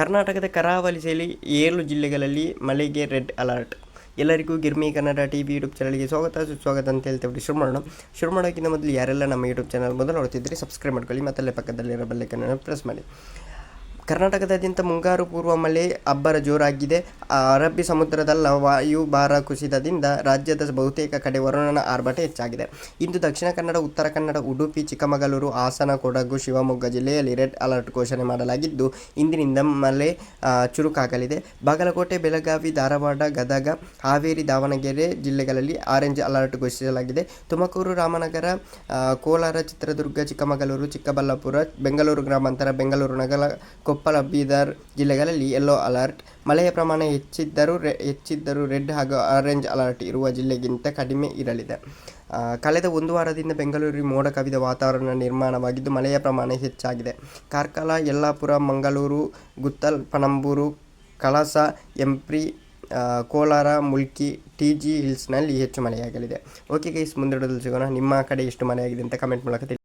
ಕರ್ನಾಟಕದ ಕರಾವಳಿ ಸೇರಿ ಏಳು ಜಿಲ್ಲೆಗಳಲ್ಲಿ ಮಳೆಗೆ ರೆಡ್ ಅಲರ್ಟ್. ಎಲ್ಲರಿಗೂ Girmi Kannada T V YouTube ಚಾನಲ್ಗೆ ಸ್ವಾಗತ, ಸುಸ್ವಾಗತ ಅಂತ ಹೇಳ್ತೇವೆ ಶುರು ಮಾಡೋಣ ಶುರು ಮಾಡೋಕ್ಕಿಂತ ಮೊದಲು ಯಾರೆಲ್ಲ ನಮ್ಮ ಯೂಟ್ಯೂಬ್ ಚಾನಲ್ ಮೊದಲು ನೋಡ್ತಿದ್ರಿ ಸಬ್ಸ್ಕ್ರೈಬ್ ಮಾಡ್ಕೊಳ್ಳಿ, ಮತ್ತಲ್ಲೇ ಪಕ್ಕದಲ್ಲಿರೋ ಬೆಲ್ಲೈಕನ್ನು ಪ್ರೆಸ್ ಮಾಡಿ. ಕರ್ನಾಟಕದಾದ್ಯಂತ ಮುಂಗಾರು ಪೂರ್ವ ಮಳೆ ಅಬ್ಬರ ಜೋರಾಗಿದೆ. ಅರಬ್ಬಿ ಸಮುದ್ರದಲ್ಲ ವಾಯುಭಾರ ಕುಸಿತದಿಂದ ರಾಜ್ಯದ ಬಹುತೇಕ ಕಡೆ ವರುಣನ ಆರ್ಭಟ ಹೆಚ್ಚಾಗಿದೆ. ಇಂದು ದಕ್ಷಿಣ ಕನ್ನಡ, ಉತ್ತರ ಕನ್ನಡ, ಉಡುಪಿ, ಚಿಕ್ಕಮಗಳೂರು, ಹಾಸನ, ಕೊಡಗು, ಶಿವಮೊಗ್ಗ ಜಿಲ್ಲೆಯಲ್ಲಿ ರೆಡ್ ಅಲರ್ಟ್ ಘೋಷಣೆ ಮಾಡಲಾಗಿದ್ದು, ಇಂದಿನಿಂದ ಮಳೆ ಚುರುಕಾಗಲಿದೆ. ಬಾಗಲಕೋಟೆ, ಬೆಳಗಾವಿ, ಧಾರವಾಡ, ಗದಗ, ಹಾವೇರಿ, ದಾವಣಗೆರೆ ಜಿಲ್ಲೆಗಳಲ್ಲಿ ಆರೆಂಜ್ ಅಲರ್ಟ್ ಘೋಷಿಸಲಾಗಿದೆ. ತುಮಕೂರು, ರಾಮನಗರ ಕೋಲಾರ, ಚಿತ್ರದುರ್ಗ, ಚಿಕ್ಕಮಗಳೂರು, ಚಿಕ್ಕಬಳ್ಳಾಪುರ, ಬೆಂಗಳೂರು ಗ್ರಾಮಾಂತರ, ಬೆಂಗಳೂರು ನಗರ ಕೊಪ್ಪಳ, ಬೀದರ್ ಜಿಲ್ಲೆಗಳಲ್ಲಿ ಯೆಲ್ಲೋ ಅಲರ್ಟ್. ಮಳೆಯ ಪ್ರಮಾಣ ಹೆಚ್ಚಿದ್ದರೂ ಹೆಚ್ಚಿದ್ದರೂ ರೆಡ್ ಹಾಗೂ ಆರೆಂಜ್ ಅಲರ್ಟ್ ಇರುವ ಜಿಲ್ಲೆಗಿಂತ ಕಡಿಮೆ ಇರಲಿದೆ. ಕಳೆದ ಒಂದು ವಾರದಿಂದ ಬೆಂಗಳೂರಿನ ಮೋಡ ಕವಿದ ವಾತಾವರಣ ನಿರ್ಮಾಣವಾಗಿದ್ದು ಮಳೆಯ ಪ್ರಮಾಣ ಹೆಚ್ಚಾಗಿದೆ. Karkala, Yellapur, Mangaluru, Guttal, Panambur, Kalasa, EMPRI Kolar, Mulki, T G ಹಿಲ್ಸ್ನಲ್ಲಿ ಹೆಚ್ಚು ಮಳೆಯಾಗಲಿದೆ. ಓಕೆ ಗೈಸ್ ಮುಂದಿಡೋದು ಸಿಗೋಣ. ನಿಮ್ಮ ಕಡೆ ಎಷ್ಟು ಮಳೆಯಾಗಿದೆ ಅಂತ ಕಮೆಂಟ್ ಮೂಲಕ ತಿಳಿ